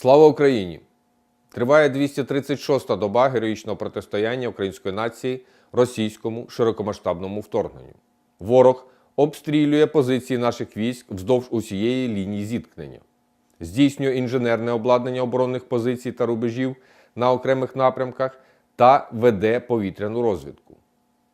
Слава Україні! Триває 236-та доба героїчного протистояння української нації російському широкомасштабному вторгненню. Ворог обстрілює позиції наших військ вздовж усієї лінії зіткнення, здійснює інженерне обладнання оборонних позицій та рубежів на окремих напрямках та веде повітряну розвідку.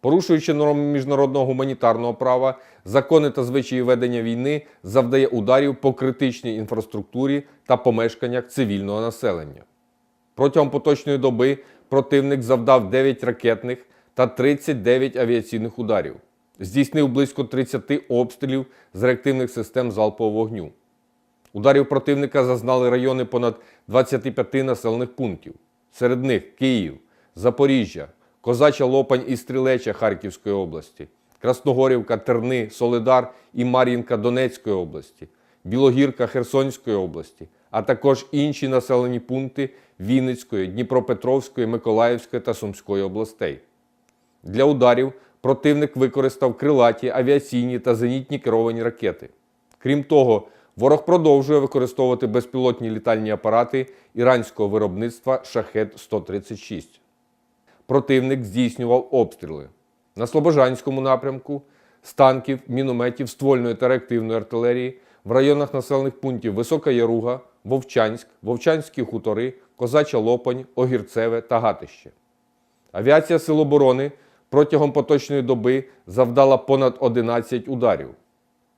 Порушуючи норми міжнародного гуманітарного права, закони та звичаї ведення війни, завдає ударів по критичній інфраструктурі та помешканнях цивільного населення. Протягом поточної доби противник завдав 9 ракетних та 39 авіаційних ударів, здійснив близько 30 обстрілів з реактивних систем залпового вогню. Ударів противника зазнали райони понад 25 населених пунктів. Серед них Київ, Запоріжжя, Козача Лопань і Стрілеча Харківської області, Красногорівка, Терни, Солидар і Мар'їнка Донецької області, Білогірка Херсонської області, а також інші населені пункти Вінницької, Дніпропетровської, Миколаївської та Сумської областей. Для ударів противник використав крилаті, авіаційні та зенітні керовані ракети. Крім того, ворог продовжує використовувати безпілотні літальні апарати іранського виробництва Шахет-136. Противник здійснював обстріли на Слобожанському напрямку з танків, мінометів, ствольної та реактивної артилерії в районах населених пунктів Висока Яруга, Вовчанськ, Вовчанські хутори, Козача Лопань, Огірцеве та Гатище. Авіація Сил оборони протягом поточної доби завдала понад 11 ударів.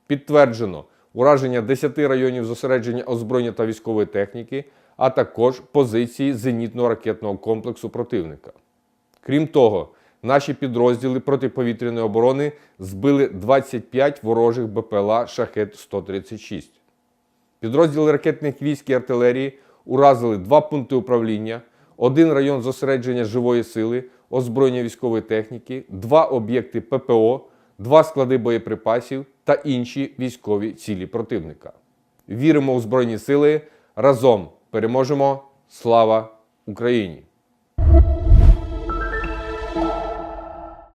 Підтверджено ураження 10 районів зосередження озброєння та військової техніки, а також позиції зенітно-ракетного комплексу противника. Крім того, наші підрозділи протиповітряної оборони збили 25 ворожих БПЛА Шахет-136. Підрозділи ракетних військ і артилерії уразили два пункти управління, один район зосередження живої сили, озброєння військової техніки, два об'єкти ППО, два склади боєприпасів та інші військові цілі противника. Віримо у Збройні сили. Разом переможемо! Слава Україні!